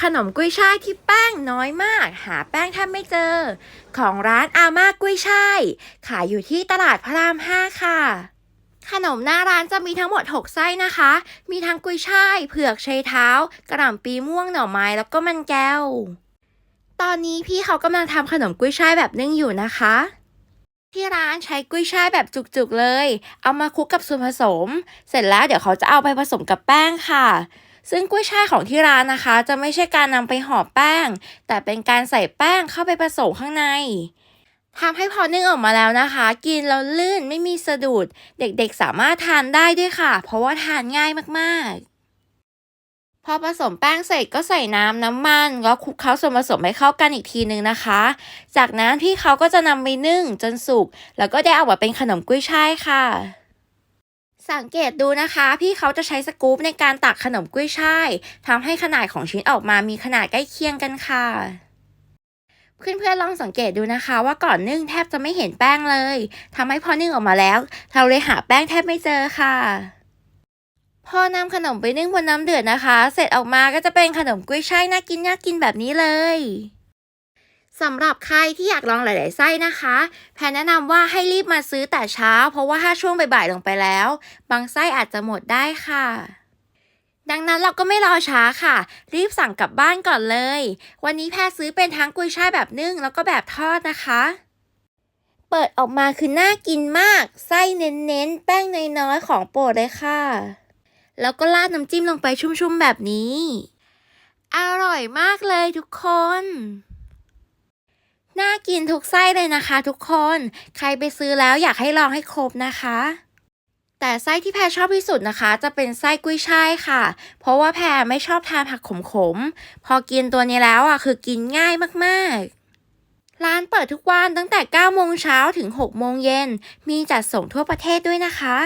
ขนมกุ้ยช่ายที่แป้งน้อยมาก หาแป้งแทบไม่เจอ ของร้านอาม่ากุ้ยช่ายขายอยู่ที่ตลาดพระรามห้าค่ะ ขนมหน้าร้านจะมีทั้งหมด 6 ไส้นะคะ มีทั้งกุ้ยช่าย เผือกชัยเท้า กระหล่ำปีม่วงหน่อไม้แล้วก็มันแก้ว ตอนนี้พี่เขากำลังทำขนมกุ้ยช่ายแบบนึ่งอยู่นะคะที่ร้านใช้กุ้ยช่ายแบบจุกๆเลย เอามาคลุกกับส่วนผสม เสร็จแล้วเดี๋ยวเขาจะเอาไปผสมกับแป้งค่ะ ซึ่งกุ้ยช่ายของที่ร้านนะคะ จะไม่ใช่การนำไปห่อแป้ง แต่เป็นการใส่แป้งเข้าไปผสมข้างในทำให้พอนึ่งออกมาแล้วนะคะ กินแล้วลื่นไม่มีสะดุด เด็กๆสามารถทานได้ด้วยค่ะ เพราะว่าทานง่ายมากๆ พอผสมแป้งเสร็จก็ใส่น้ำน้ำมันแล้วคลุกเคล้าส่วนผสมให้เข้ากันอีกทีนึงนะคะ จากนั้นพี่เขาก็จะนำไปนึ่งจนสุกแล้วก็ได้เอามาเป็นขนมกุ้ยช่ายค่ะ สังเกตดูนะคะ พี่เขาจะใช้สกู๊ปในการตักขนมกุ้ยช่ายทำให้ขนาดของชิ้นออกมามีขนาดใกล้เคียงกันค่ะ เพื่อนๆลองสังเกตดูนะคะ ว่าก่อนนึ่งแทบจะไม่เห็นแป้งเลยทำให้พอนึ่งออกมาแล้ว เราเลยหาแป้งแทบไม่เจอค่ะ พอนำขนมไปนึ่งบนน้ำเดือดนะคะ เสร็จออกมาก็จะเป็นขนมกุ้ยช่ายน่ากินน่ากินแบบนี้เลย สำหรับใครที่อยากลองหลาย ๆ ไส้นะคะ แพนแนะนำว่าให้รีบมาซื้อแต่เช้า เพราะว่าถ้าช่วงบ่าย ๆ ลงไปแล้ว บางไส้อาจจะหมดได้ค่ะ ดังนั้นเราก็ไม่รอช้าค่ะ รีบสั่งกลับบ้านก่อนเลย วันนี้แพรซื้อเป็นทั้งกุยช่ายแบบนึ่งแล้วก็แบบทอดนะคะ เปิดออกมาคือน่ากินมาก ไส้เน้น ๆ แป้งน้อย ๆ ของโปรดเลยค่ะ แล้วก็ราดน้ำจิ้มลงไปชุ่ม ๆ แบบนี้ อร่อยมากเลยทุกคน น่ากินทุกไส้เลยนะคะ ทุกคน ใครไปซื้อแล้วอยากให้ลองให้ครบนะคะ แต่ไส้ที่แพรชอบที่สุดนะคะ จะเป็นไส้กุ้ยช่ายค่ะ เพราะว่าแพรไม่ชอบทานผักขมๆ พอกินตัวนี้แล้วอะคือกินง่ายมากๆร้านเปิดทุกวันตั้งแต่ 9 โมงเช้าถึง 6 โมงเย็น มีจัดส่งทั่วประเทศด้วยนะคะ